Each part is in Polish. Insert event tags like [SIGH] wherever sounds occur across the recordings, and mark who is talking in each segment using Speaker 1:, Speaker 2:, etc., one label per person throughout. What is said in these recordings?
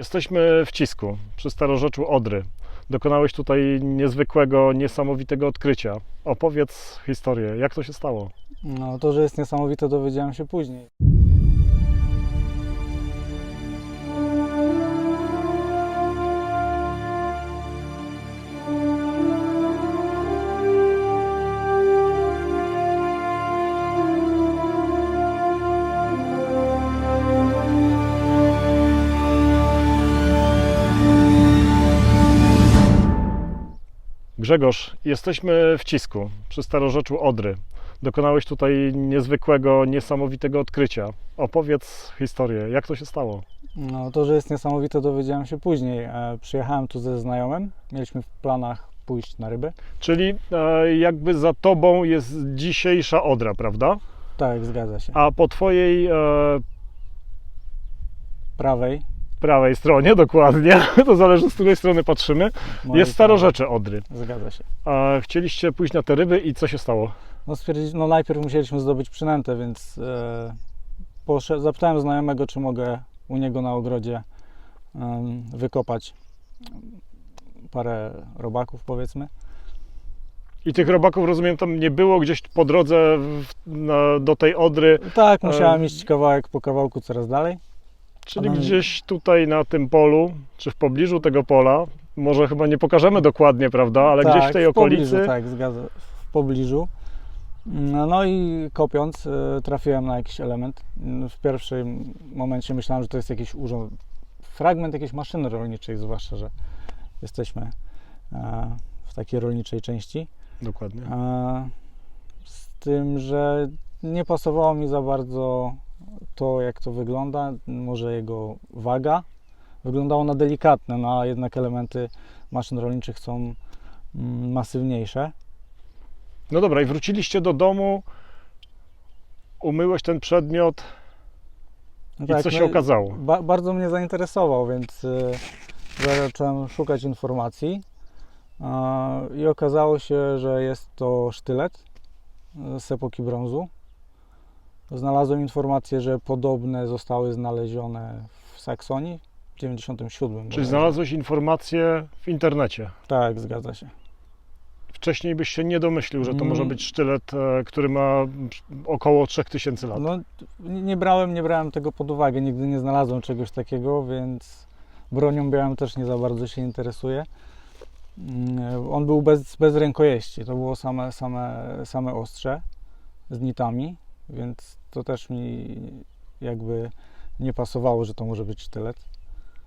Speaker 1: Jesteśmy w Cisku, przy starorzeczu Odry. Dokonałeś tutaj niezwykłego, niesamowitego odkrycia. Opowiedz historię, jak to się stało?
Speaker 2: No, to, że jest niesamowite, dowiedziałem się później.
Speaker 1: Grzegorz, jesteśmy w Cisku, przy starorzeczu Odry. Dokonałeś tutaj niezwykłego, niesamowitego odkrycia. Opowiedz historię, jak to się stało?
Speaker 2: No, to, że jest niesamowite, dowiedziałem się później. E, przyjechałem tu ze znajomym, mieliśmy w planach pójść na ryby.
Speaker 1: Czyli e, jakby za tobą jest dzisiejsza Odra, prawda?
Speaker 2: Tak, zgadza się.
Speaker 1: A po twojej e,
Speaker 2: Prawej.
Speaker 1: Prawej stronie, dokładnie, [LAUGHS] to zależy z której strony patrzymy,
Speaker 2: mojej
Speaker 1: jest starorzecze Odry.
Speaker 2: prawej. Zgadza się.
Speaker 1: A chcieliście pójść na te ryby i co się stało?
Speaker 2: No, no najpierw musieliśmy zdobyć przynętę, więc e, poszedł, zapytałem znajomego, czy mogę u niego na ogrodzie wykopać parę robaków, powiedzmy.
Speaker 1: I tych robaków, rozumiem, tam nie było gdzieś po drodze w, na, do tej Odry,
Speaker 2: Tak, musiałem
Speaker 1: Em.
Speaker 2: iść kawałek po kawałku coraz dalej.
Speaker 1: Czyli gdzieś tutaj na tym polu, czy w pobliżu tego pola, może chyba nie pokażemy dokładnie, prawda, ale
Speaker 2: tak,
Speaker 1: gdzieś w tej
Speaker 2: w
Speaker 1: okolicy.
Speaker 2: Pobliżu, tak, zgadza, w pobliżu. No, no i kopiąc e, trafiłem na jakiś element. W pierwszym momencie myślałem, że to jest jakiś urząd, fragment jakiejś maszyny rolniczej, zwłaszcza, że jesteśmy e, w takiej rolniczej części.
Speaker 1: Dokładnie.
Speaker 2: E, Z tym, że nie pasowało mi za bardzo to, jak to wygląda, może jego waga. Wyglądało na delikatne, no a jednak elementy maszyn rolniczych są mm, masywniejsze.
Speaker 1: No dobra, i wróciliście do domu, umyłeś ten przedmiot
Speaker 2: No
Speaker 1: i co się
Speaker 2: no,
Speaker 1: okazało?
Speaker 2: Ba- bardzo mnie zainteresował, więc y, zacząłem szukać informacji a, i okazało się, że jest to sztylet y, z epoki brązu. Znalazłem informację, że podobne zostały znalezione w Saksonii w 97.
Speaker 1: Czyli znalazłeś informację w internecie.
Speaker 2: Tak, zgadza się.
Speaker 1: Wcześniej byś się nie domyślił, że to
Speaker 2: Mm.
Speaker 1: może być sztylet, e, który ma około 3000 lat.
Speaker 2: No, nie brałem, nie brałem tego pod uwagę, nigdy nie znalazłem czegoś takiego, więc bronią białą też nie za bardzo się interesuję. Mm, On był bez, bez rękojeści, to było same, same, same ostrze z nitami, więc to też mi jakby nie pasowało, że to może być sztylet.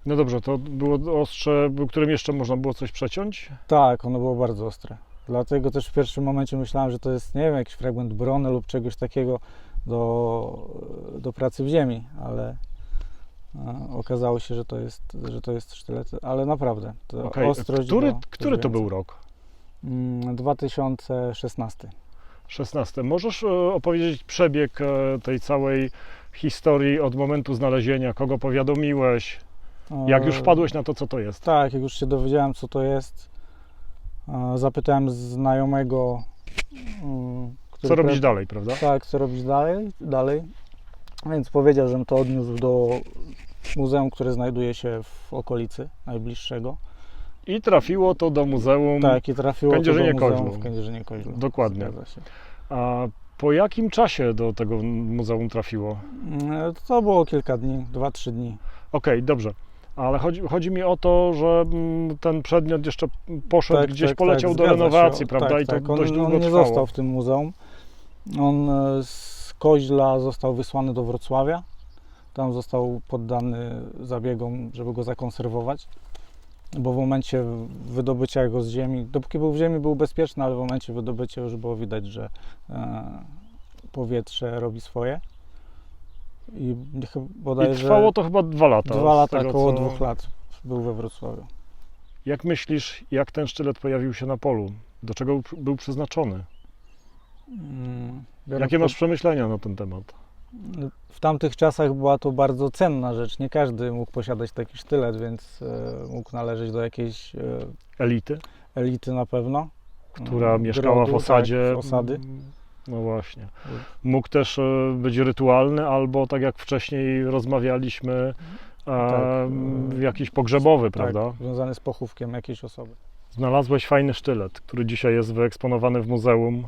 Speaker 1: No dobrze, to było ostrze, którym jeszcze można było coś przeciąć?
Speaker 2: Tak, ono było bardzo ostre. Dlatego też w pierwszym momencie myślałem, że to jest, nie wiem, jakiś fragment brony lub czegoś takiego do, do pracy w ziemi, ale e, okazało się, że to jest, że to jest sztylet, ale naprawdę, to
Speaker 1: Okej,
Speaker 2: ostrość
Speaker 1: Który, który to był rok?
Speaker 2: Mm, 2016.
Speaker 1: 16. Możesz e, opowiedzieć przebieg e, tej całej historii od momentu znalezienia, kogo powiadomiłeś, jak już
Speaker 2: E,
Speaker 1: wpadłeś na to, co to jest?
Speaker 2: Tak, jak już się dowiedziałem, co to jest, zapytałem znajomego, mm, który
Speaker 1: Co robić
Speaker 2: pra-
Speaker 1: dalej, prawda?
Speaker 2: Tak, co robić dalej, dalej. Więc powiedział, żebym to odniósł do muzeum, które znajduje się w okolicy najbliższego.
Speaker 1: I trafiło to do muzeum.
Speaker 2: Tak, i trafiło to do muzeum
Speaker 1: Koźlu.
Speaker 2: w Kędzierzynie Koźlu.
Speaker 1: Dokładnie.
Speaker 2: Zgadza się.
Speaker 1: A po jakim czasie do tego muzeum trafiło?
Speaker 2: Mm, To było kilka dni, dwa, trzy dni.
Speaker 1: Okej, dobrze. Ale chodzi, chodzi mi o to, że mm, ten przedmiot jeszcze poszedł
Speaker 2: Tak,
Speaker 1: gdzieś,
Speaker 2: tak,
Speaker 1: poleciał
Speaker 2: tak,
Speaker 1: do
Speaker 2: zgadza
Speaker 1: renowacji,
Speaker 2: się.
Speaker 1: prawda?
Speaker 2: Tak,
Speaker 1: I to
Speaker 2: tak.
Speaker 1: dość
Speaker 2: on,
Speaker 1: długo
Speaker 2: on nie
Speaker 1: trwało.
Speaker 2: został w tym muzeum. On e, z Koźla został wysłany do Wrocławia. Tam został poddany zabiegom, żeby go zakonserwować. Bo w momencie wydobycia go z ziemi, dopóki był w ziemi, był bezpieczny, ale w momencie wydobycia już było widać, że e, powietrze robi swoje. I chyba
Speaker 1: I
Speaker 2: bodajże
Speaker 1: trwało to chyba dwa lata.
Speaker 2: dwa lata,
Speaker 1: tego,
Speaker 2: około
Speaker 1: co-
Speaker 2: dwóch lat był we Wrocławiu.
Speaker 1: Jak myślisz, jak ten sztylet pojawił się na polu? Do czego był- przeznaczony?
Speaker 2: Mm, biorąc
Speaker 1: Jakie
Speaker 2: pod-
Speaker 1: masz przemyślenia na ten temat?
Speaker 2: W tamtych czasach była to bardzo cenna rzecz. Nie każdy mógł posiadać taki sztylet, więc e, mógł należeć do jakiejś e,
Speaker 1: Elity,
Speaker 2: elity na pewno.
Speaker 1: która
Speaker 2: E,
Speaker 1: mieszkała w
Speaker 2: grodu,
Speaker 1: osadzie.
Speaker 2: Tak, w osady.
Speaker 1: No właśnie. Mógł też e, być rytualny, albo tak jak wcześniej rozmawialiśmy, em, jakiś pogrzebowy, prawda?
Speaker 2: Tak, związany z pochówkiem jakiejś osoby.
Speaker 1: Znalazłeś fajny sztylet, który dzisiaj jest wyeksponowany w muzeum.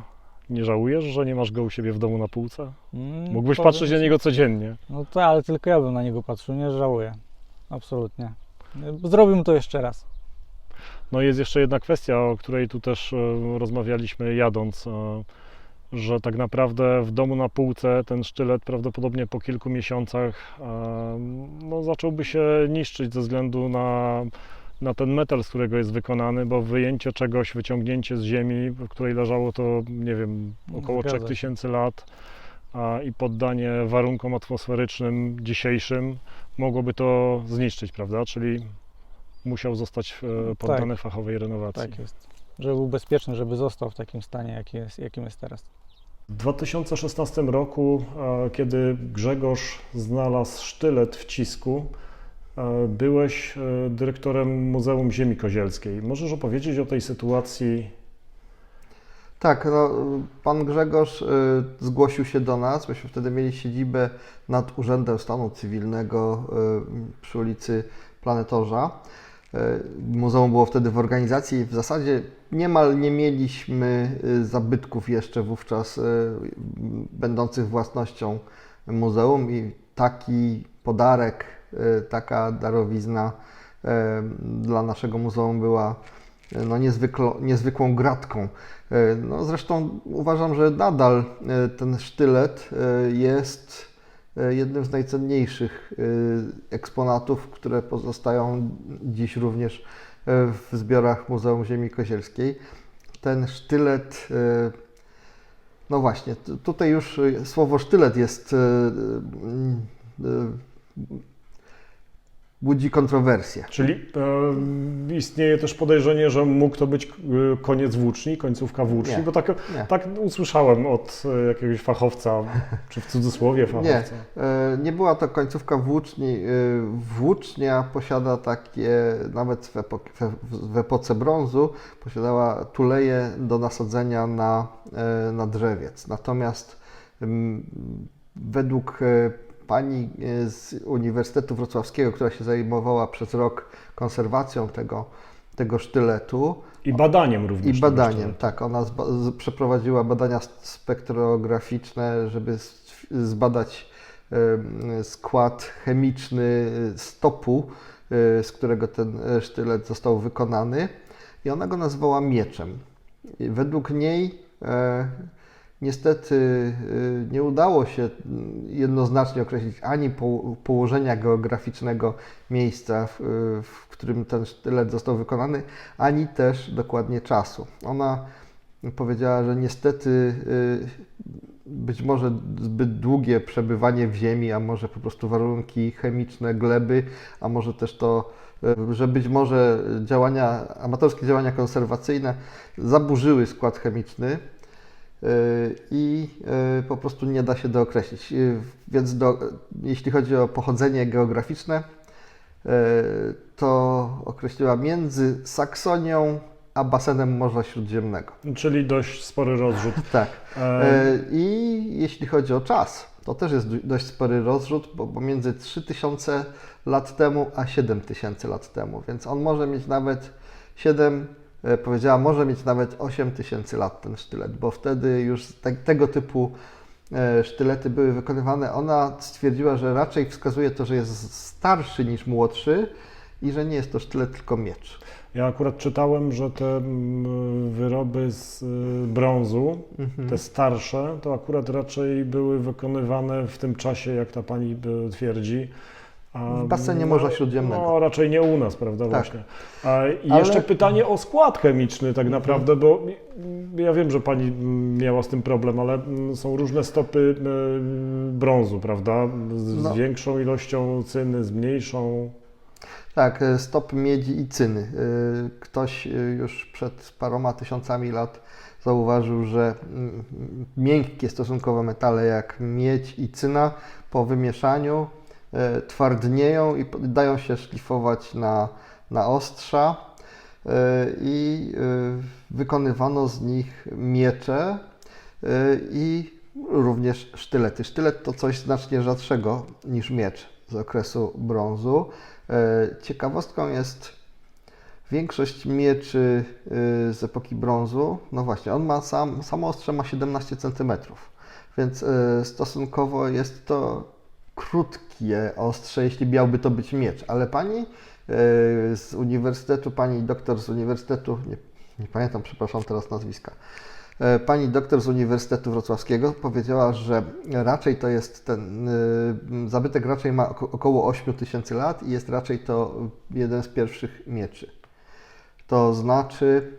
Speaker 1: Nie żałujesz, że nie masz go u siebie w domu na półce?
Speaker 2: Mm,
Speaker 1: Mógłbyś
Speaker 2: powiem
Speaker 1: patrzeć na niego codziennie.
Speaker 2: No tak, ale tylko ja bym na niego patrzył, nie żałuję. Absolutnie. Zrobimy to jeszcze raz.
Speaker 1: No jest jeszcze jedna kwestia, o której tu też e, rozmawialiśmy jadąc, e, że tak naprawdę w domu na półce ten sztylet prawdopodobnie po kilku miesiącach e, no, zacząłby się niszczyć ze względu na, na ten metal, z którego jest wykonany, bo wyjęcie czegoś, wyciągnięcie z ziemi, w której leżało to, nie wiem, około
Speaker 2: Zgadza się.
Speaker 1: 3000 lat a, i poddanie warunkom atmosferycznym dzisiejszym mogłoby to zniszczyć, prawda? Czyli musiał zostać e, poddany fachowej renowacji.
Speaker 2: Tak jest. Żeby był bezpieczny, żeby został w takim stanie, jaki jest, jakim jest teraz.
Speaker 1: W 2016 roku, e, kiedy Grzegorz znalazł sztylet w cisku, byłeś e, dyrektorem Muzeum Ziemi Kozielskiej. Możesz opowiedzieć o tej sytuacji?
Speaker 3: Tak, no, pan Grzegorz y, zgłosił się do nas. Myśmy wtedy mieli siedzibę nad Urzędem Stanu Cywilnego przy ulicy Planetorza. Muzeum było wtedy w organizacji w zasadzie niemal nie mieliśmy zabytków jeszcze wówczas będących własnością muzeum i taki podarek, taka darowizna y, dla naszego muzeum była y, no, niezwykło, niezwykłą gratką. E, No, zresztą uważam, że nadal e, ten sztylet e, jest e, jednym z najcenniejszych e, eksponatów, które pozostają dziś również e, w zbiorach Muzeum Ziemi Kozielskiej. Ten sztylet, e, no właśnie, tutaj już e, słowo sztylet jest, e, e, budzi kontrowersję.
Speaker 1: Czyli e, istnieje też podejrzenie, że mógł to być e, koniec włóczni, końcówka włóczni,
Speaker 3: Nie.
Speaker 1: bo tak,
Speaker 3: Nie.
Speaker 1: tak usłyszałem od e, jakiegoś fachowca, czy w cudzysłowie [LAUGHS] fachowca.
Speaker 3: E, Nie była to końcówka włóczni. E, Włócznia posiada takie, nawet w, epok- w, epoce brązu, posiadała tuleje do nasadzenia na, na drzewiec. Natomiast mm, według pani e, z Uniwersytetu Wrocławskiego, która się zajmowała przez rok konserwacją tego, tego sztyletu,
Speaker 1: I badaniem również.
Speaker 3: i badaniem, tak. Ona przeprowadziła badania spektrograficzne, żeby zbadać skład chemiczny stopu, e, z którego ten e, sztylet został wykonany. I ona go nazwała mieczem. Według niej e, niestety e, nie udało się mm, jednoznacznie określić ani po, położenia geograficznego miejsca, w, w którym ten sztylet został wykonany, ani też dokładnie czasu. Ona powiedziała, że niestety y, być może zbyt długie przebywanie w ziemi, a może po prostu warunki chemiczne gleby, a może też to, y, że być może działania, amatorskie działania konserwacyjne zaburzyły skład chemiczny y, i y, po prostu nie da się dookreślić. Y, Więc do, jeśli chodzi o pochodzenie geograficzne, y, to określiła między Saksonią a basenem Morza Śródziemnego.
Speaker 1: Czyli dość spory rozrzut. [LAUGHS]
Speaker 3: Tak.
Speaker 1: E,
Speaker 3: E, I jeśli chodzi o czas, to też jest dość spory rozrzut, bo pomiędzy 3000 lat temu a 7000 lat temu, więc on może mieć nawet 7, e, powiedziała, może mieć nawet 8000 lat ten sztylet, bo wtedy już te, tego typu e, sztylety były wykonywane. Ona stwierdziła, że raczej wskazuje to, że jest starszy niż młodszy i że nie jest to sztylet, tylko miecz.
Speaker 1: Ja akurat czytałem, że te mm, wyroby z y, brązu,
Speaker 3: Mhm.
Speaker 1: te starsze, to akurat raczej były wykonywane w tym czasie, jak ta pani y, twierdzi. A,
Speaker 3: W basenie
Speaker 1: no,
Speaker 3: Morza Śródziemnego.
Speaker 1: No, raczej nie u nas, prawda,
Speaker 3: Tak.
Speaker 1: właśnie. I
Speaker 3: Ale-
Speaker 1: jeszcze pytanie o skład chemiczny tak
Speaker 3: Mhm.
Speaker 1: naprawdę, bo ja wiem, że pani miała z tym problem, ale są różne stopy brązu, prawda? Z,
Speaker 3: No.
Speaker 1: większą ilością cyny, z mniejszą.
Speaker 3: Tak, e, stop miedzi i cyny. E, Ktoś e, już przed paroma tysiącami lat zauważył, że miękkie stosunkowo metale jak miedź i cyna po wymieszaniu twardnieją i dają się szlifować na, na ostrza e, i e, wykonywano z nich miecze e, i również sztylety. Sztylet to coś znacznie rzadszego niż miecz. z okresu brązu. E, Ciekawostką jest większość mieczy z epoki brązu. No właśnie, on ma sam, samo ostrze ma 17 cm, więc stosunkowo jest to krótkie ostrze, jeśli miałby to być miecz. Ale pani y, z uniwersytetu, pani doktor z uniwersytetu, nie, nie pamiętam, przepraszam teraz nazwiska, E, Pani doktor z Uniwersytetu Wrocławskiego powiedziała, że raczej to jest ten y, zabytek raczej ma oko- około 8 tysięcy lat i jest raczej to jeden z pierwszych mieczy. To znaczy,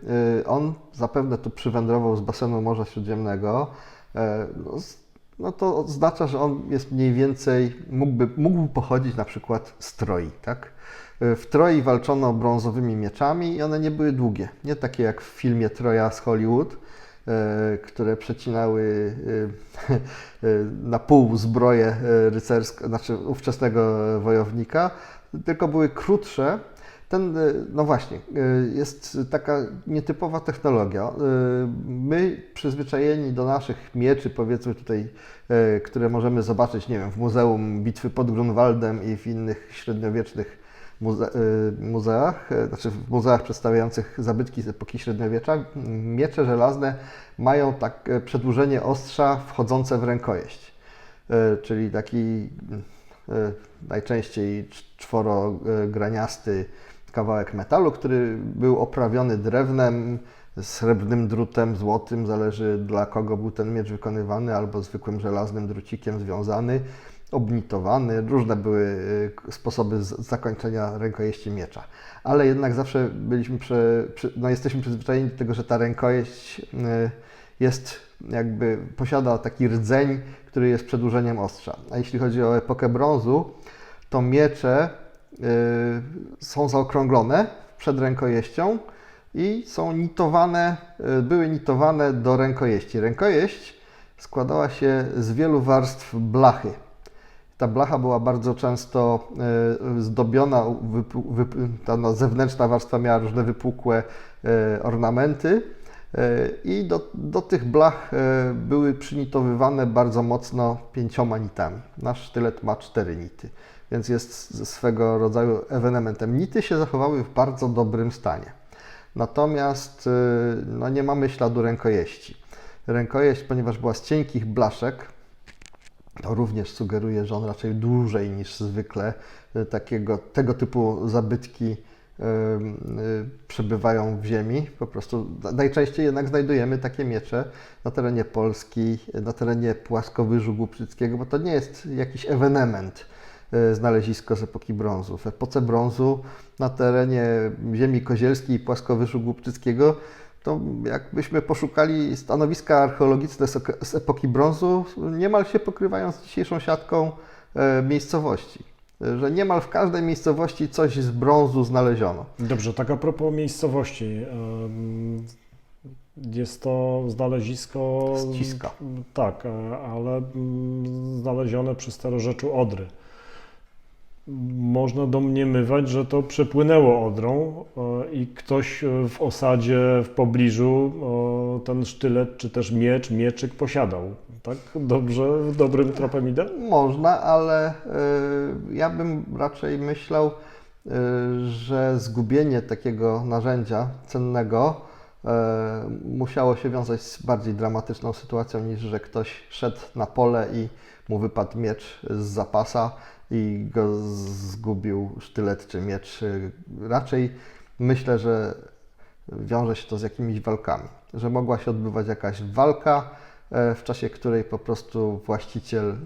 Speaker 3: on zapewne tu przywędrował z basenu Morza Śródziemnego. E, No, no to oznacza, że on jest mniej więcej, mógłby, mógł pochodzić na przykład z Troi, tak? W Troi walczono brązowymi mieczami i one nie były długie. Nie takie jak w filmie Troja z Hollywood, e, które przecinały e, [LAUGHS] e, na pół zbroję rycerską, znaczy ówczesnego wojownika, tylko były krótsze. Ten, e, no właśnie, e, jest taka nietypowa technologia. E, My przyzwyczajeni do naszych mieczy, powiedzmy tutaj, które możemy zobaczyć, nie wiem, w Muzeum Bitwy pod Grunwaldem i w innych średniowiecznych muze muzeach, znaczy w muzeach przedstawiających zabytki z epoki średniowiecza, miecze żelazne mają tak przedłużenie ostrza wchodzące w rękojeść. Czyli taki najczęściej cz- czworograniasty kawałek metalu, który był oprawiony drewnem, srebrnym drutem, złotym, zależy dla kogo był ten miecz wykonywany, albo zwykłym żelaznym drucikiem związany, obnitowany. Różne były y, sposoby zakończenia rękojeści miecza. Ale jednak zawsze byliśmy, prze, przy, no jesteśmy przyzwyczajeni do tego, że ta rękojeść y, jest jakby, posiada taki rdzeń, który jest przedłużeniem ostrza. A jeśli chodzi o epokę brązu, to miecze są zaokrąglone przed rękojeścią i są nitowane, y, były nitowane do rękojeści. Rękojeść składała się z wielu warstw blachy. Ta blacha była bardzo często y, zdobiona, ta no, zewnętrzna warstwa miała różne wypukłe y, ornamenty y, i do, do tych blach y, były przynitowywane bardzo mocno pięcioma nitami. Nasz sztylet ma cztery nity, więc jest swego rodzaju ewenementem. Nity się zachowały w bardzo dobrym stanie. Natomiast y, no, nie mamy śladu rękojeści. Rękojeść, ponieważ była z cienkich blaszek, to również sugeruje, że on raczej dłużej niż zwykle y, takiego, tego typu zabytki y, przebywają w ziemi. Po prostu na- najczęściej jednak znajdujemy takie miecze na terenie Polski, na terenie Płaskowyżu Głupczyckiego, bo to nie jest jakiś ewenement y, znalezisko z epoki brązu. W epoce brązu na terenie ziemi kozielskiej i Płaskowyżu Głupczyckiego to jakbyśmy poszukali stanowiska archeologiczne z ok- z epoki brązu, niemal się pokrywają z dzisiejszą siatką e, miejscowości. E, Że niemal w każdej miejscowości coś z brązu znaleziono.
Speaker 1: Dobrze, tak a propos miejscowości. Jest to znalezisko.
Speaker 3: Ściska.
Speaker 1: Tak, e, ale mm, znalezione przy starorzeczu Odry. Można domniemywać, że to przepłynęło Odrą e, i ktoś e, w osadzie w pobliżu e, ten sztylet czy też miecz, mieczyk posiadał. Tak? Dobrze, dobrym tropem idę?
Speaker 3: Można, ale ja bym raczej myślał, że zgubienie takiego narzędzia cennego musiało się wiązać z bardziej dramatyczną sytuacją niż że ktoś szedł na pole i mu wypadł miecz z zapasa i go zgubił sztylet czy miecz. Raczej myślę, że wiąże się to z jakimiś walkami, że mogła się odbywać jakaś walka, e, w czasie której po prostu właściciel e,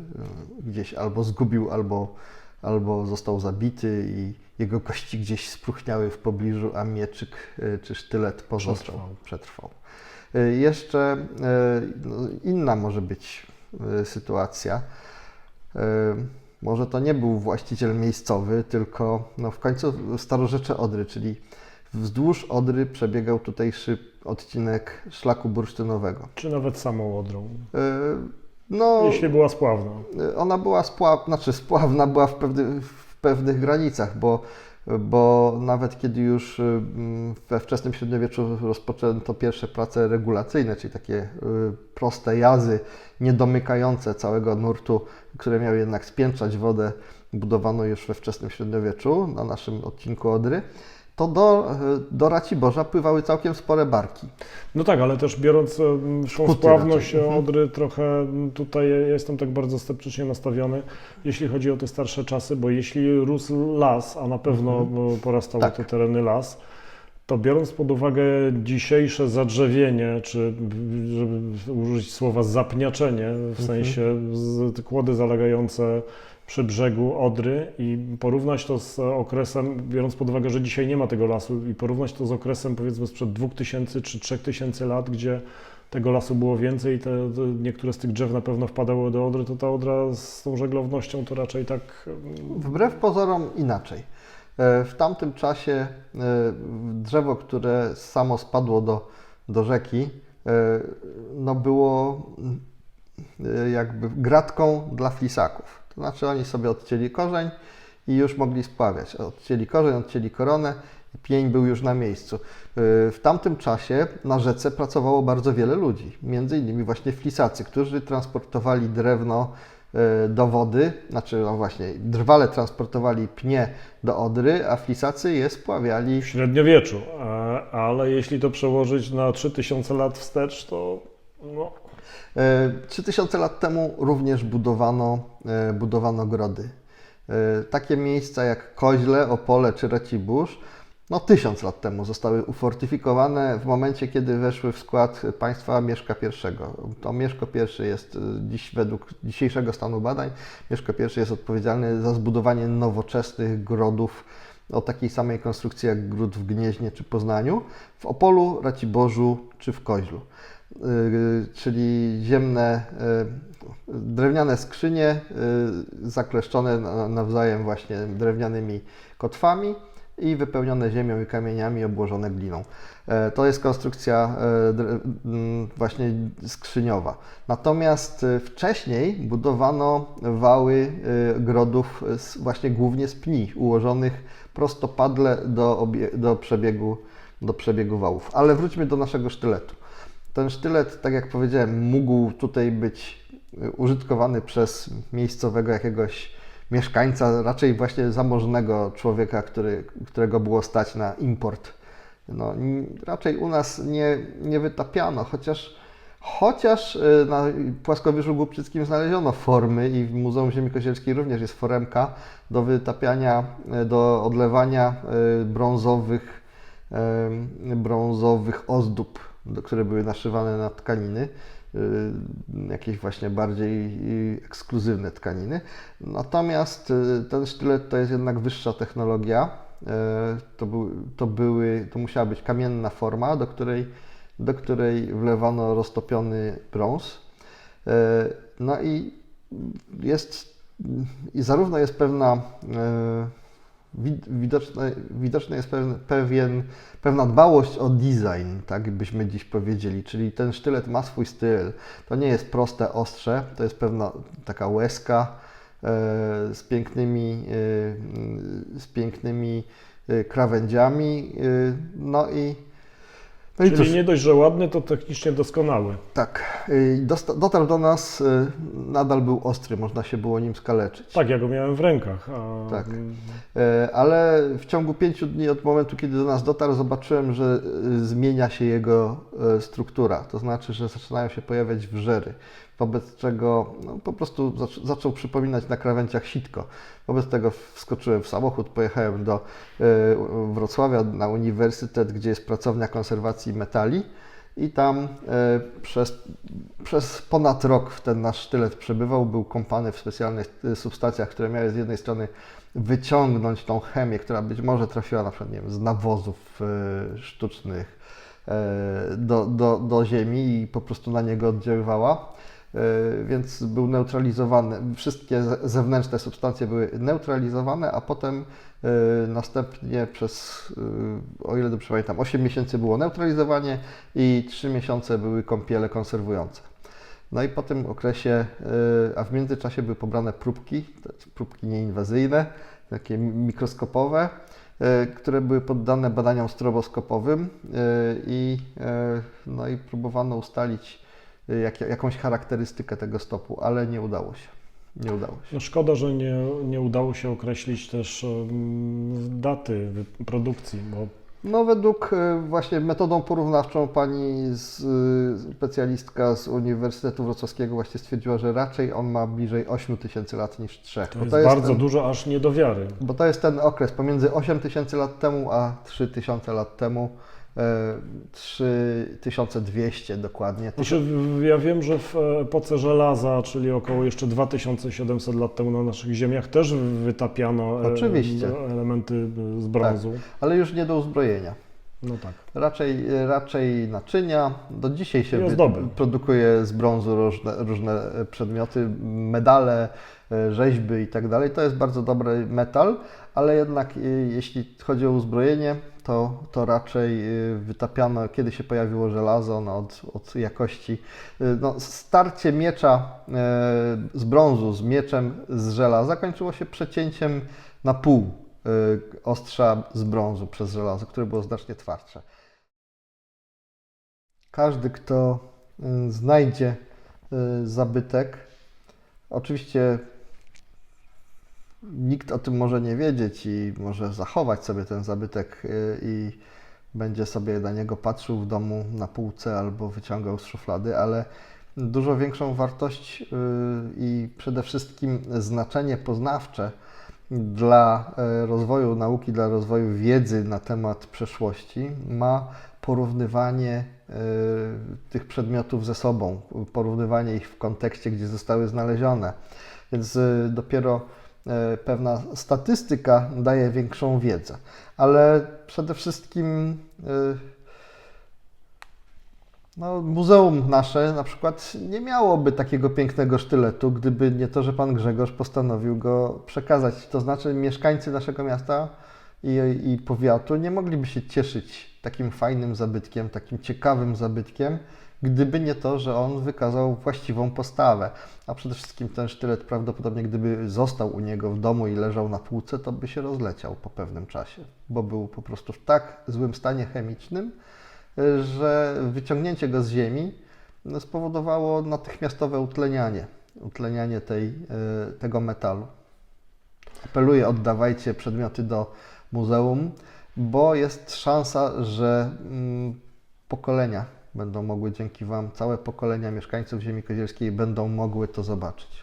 Speaker 3: gdzieś albo zgubił, albo, albo został zabity i jego kości gdzieś spróchniały w pobliżu, a mieczyk e, czy sztylet pozostał,
Speaker 1: Przetrwał.
Speaker 3: przetrwał. Jeszcze no, inna może być sytuacja. Może to nie był właściciel miejscowy, tylko no, w końcu starożytne Odry, czyli wzdłuż Odry przebiegał tutejszy odcinek szlaku bursztynowego.
Speaker 1: Czy nawet samą Odrą?
Speaker 3: E, No,
Speaker 1: Jeśli była spławna.
Speaker 3: ona była spław, znaczy spławna była w, pewny, w pewnych granicach, bo, bo nawet kiedy już mm, we wczesnym średniowieczu rozpoczęto pierwsze prace regulacyjne, czyli takie y, proste jazy, niedomykające całego nurtu, które miały jednak spiętrzać wodę budowano już we wczesnym średniowieczu na naszym odcinku Odry, to do, e, do Raciborza pływały całkiem spore barki.
Speaker 1: No tak, ale też biorąc em, tą spławność
Speaker 3: raczej, mhm.
Speaker 1: Odry, trochę tutaj ja jestem tak bardzo sceptycznie nastawiony, jeśli chodzi o te starsze czasy, bo jeśli rósł las, a na pewno m, porastały
Speaker 3: Tak.
Speaker 1: te tereny las, to biorąc pod uwagę dzisiejsze zadrzewienie, czy żeby użyć słowa zapniaczenie, w sensie z, kłody zalegające przy brzegu Odry i porównać to z okresem, biorąc pod uwagę, że dzisiaj nie ma tego lasu i porównać to z okresem powiedzmy sprzed 2000 czy 3000 lat, gdzie tego lasu było więcej i te, te, niektóre z tych drzew na pewno wpadały do Odry, to ta Odra z tą żeglownością to raczej tak mm,
Speaker 3: Wbrew pozorom inaczej. E, W tamtym czasie e, drzewo, które samo spadło do, do rzeki, e, no było e, jakby gratką dla flisaków. To znaczy oni sobie odcięli korzeń i już mogli spławiać. Odcięli korzeń, odcięli koronę i pień był już na miejscu. W tamtym czasie na rzece pracowało bardzo wiele ludzi, między innymi właśnie flisacy, którzy transportowali drewno e, do wody, znaczy no właśnie, drwale transportowali pnie do Odry, a flisacy je spławiali
Speaker 1: w średniowieczu, ale jeśli to przełożyć na 3000 lat wstecz, to no,
Speaker 3: E, 3000 lat temu również budowano, e, budowano grody. E, Takie miejsca jak Koźle, Opole czy Racibórz, no 1000 lat temu zostały ufortyfikowane w momencie, kiedy weszły w skład państwa Mieszka I. To Mieszko I jest e, dziś według dzisiejszego stanu badań, Mieszko I jest odpowiedzialny za zbudowanie nowoczesnych grodów o takiej samej konstrukcji jak gród w Gnieźnie czy Poznaniu, w Opolu, Raciborzu czy w Koźlu. Yy, czyli ziemne, yy, drewniane skrzynie yy, zakleszczone na- nawzajem właśnie drewnianymi kotwami i wypełnione ziemią i kamieniami obłożone gliną. E, To jest konstrukcja e, właśnie skrzyniowa. Natomiast e, wcześniej budowano wały grodów właśnie głównie z pni ułożonych prostopadle do, do, przebiegu, do przebiegu wałów. Ale wróćmy do naszego sztyletu. Ten sztylet, tak jak powiedziałem, mógł tutaj być y, użytkowany przez miejscowego jakiegoś mieszkańca, raczej właśnie zamożnego człowieka, który, którego było stać na import. No, raczej u nas nie, nie wytapiano, chociaż, chociaż y, na Płaskowyżu Głubczyckim znaleziono formy i w Muzeum Ziemi Kozielskiej również jest foremka do wytapiania, y, do odlewania brązowych brązowych ozdób, do, które były naszywane na tkaniny, y, jakieś właśnie bardziej y, ekskluzywne tkaniny. Natomiast y, ten sztylet to jest jednak wyższa technologia. To, był, to, były, to musiała być kamienna forma, do której, do której wlewano roztopiony brąz. No i jest, i zarówno jest pewna Wid- Widoczne, widoczny jest pewien, pewien, pewna dbałość o design, tak byśmy dziś powiedzieli, czyli ten sztylet ma swój styl. To nie jest proste ostrze, to jest pewna taka łezka e, z pięknymi, e, z pięknymi e, krawędziami. e, No i, no
Speaker 1: czyli
Speaker 3: cóż,
Speaker 1: nie dość, że ładny, to technicznie doskonały.
Speaker 3: tak, y, dosta- dotarł do nas, y, nadal był ostry, można się było nim skaleczyć.
Speaker 1: Tak, ja go miałem w rękach. A,
Speaker 3: Tak. E, ale w ciągu pięciu dni od momentu, kiedy do nas dotarł, zobaczyłem, że zmienia się jego struktura. To znaczy, że zaczynają się pojawiać wrzery, wobec czego no, po prostu zac- zaczął przypominać na krawędziach sitko. Wobec tego wskoczyłem w samochód, pojechałem do e, Wrocławia na uniwersytet, gdzie jest pracownia konserwacji metali. I tam e, przez, przez ponad rok ten nasz sztylet przebywał, był kąpany w specjalnych e, substancjach, które miały z jednej strony wyciągnąć tą chemię, która być może trafiła na przykład nie wiem, z nawozów sztucznych do, do, do ziemi i po prostu na niego oddziaływała. E, Więc był neutralizowany. Wszystkie ze- zewnętrzne substancje były neutralizowane, a potem e, następnie przez, e, o ile dobrze pamiętam, 8 miesięcy było neutralizowanie i 3 miesiące były kąpiele konserwujące. No i po tym okresie, a w międzyczasie były pobrane próbki, próbki nieinwazyjne, takie mikroskopowe, które były poddane badaniom stroboskopowym i, no i próbowano ustalić jak, jakąś charakterystykę tego stopu, ale nie udało się. nie udało się.
Speaker 1: No szkoda, że nie, nie udało się określić też daty produkcji, bo
Speaker 3: No według y, właśnie metodą porównawczą pani z, y, specjalistka z Uniwersytetu Wrocławskiego właśnie stwierdziła, że raczej on ma bliżej 8 tysięcy lat niż 3.
Speaker 1: to jest bardzo
Speaker 3: ten,
Speaker 1: dużo, aż nie do wiary.
Speaker 3: Bo to jest ten okres pomiędzy 8 tysięcy lat temu a 3 tysiące lat temu. E, 3200 dokładnie.
Speaker 1: Znaczy, ja wiem, że w epoce żelaza, czyli około jeszcze 2700 lat temu na naszych ziemiach też wytapiano e,
Speaker 3: Oczywiście.
Speaker 1: elementy z brązu.
Speaker 3: Ale już nie do uzbrojenia.
Speaker 1: No tak.
Speaker 3: Raczej, raczej naczynia. Do dzisiaj się produkuje z brązu różne, różne przedmioty, medale, e, rzeźby i tak dalej. To jest bardzo dobry metal, ale jednak e, jeśli chodzi o uzbrojenie, to, to raczej e, wytapiano, kiedy się pojawiło żelazo, no od, od jakości. e, No, starcie miecza e, z brązu z mieczem z żelaza kończyło się przecięciem na pół e, ostrza z brązu przez żelazo, które było znacznie twardsze. Każdy, kto y, znajdzie y, zabytek, oczywiście nikt o tym może nie wiedzieć i może zachować sobie ten zabytek y, i będzie sobie na niego patrzył w domu na półce albo wyciągał z szuflady, ale dużo większą wartość y, i przede wszystkim znaczenie poznawcze dla e, rozwoju nauki, dla rozwoju wiedzy na temat przeszłości ma porównywanie e, tych przedmiotów ze sobą, porównywanie ich w kontekście, gdzie zostały znalezione. Więc e, dopiero pewna statystyka daje większą wiedzę. Ale przede wszystkim no, muzeum nasze na przykład nie miałoby takiego pięknego sztyletu, gdyby nie to, że pan Grzegorz postanowił go przekazać. To znaczy, mieszkańcy naszego miasta i, i powiatu nie mogliby się cieszyć takim fajnym zabytkiem, takim ciekawym zabytkiem, gdyby nie to, że on wykazał właściwą postawę. A przede wszystkim ten sztylet prawdopodobnie, gdyby został u niego w domu i leżał na półce, to by się rozleciał po pewnym czasie, bo był po prostu w tak złym stanie chemicznym, że wyciągnięcie go z ziemi no, spowodowało natychmiastowe utlenianie, utlenianie tej, e, tego metalu. Apeluję, oddawajcie przedmioty do muzeum, bo jest szansa, że mm, pokolenia będą mogły dzięki Wam, całe pokolenia mieszkańców Ziemi Kozielskiej będą mogły to zobaczyć.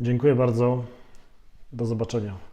Speaker 1: Dziękuję bardzo. Do zobaczenia.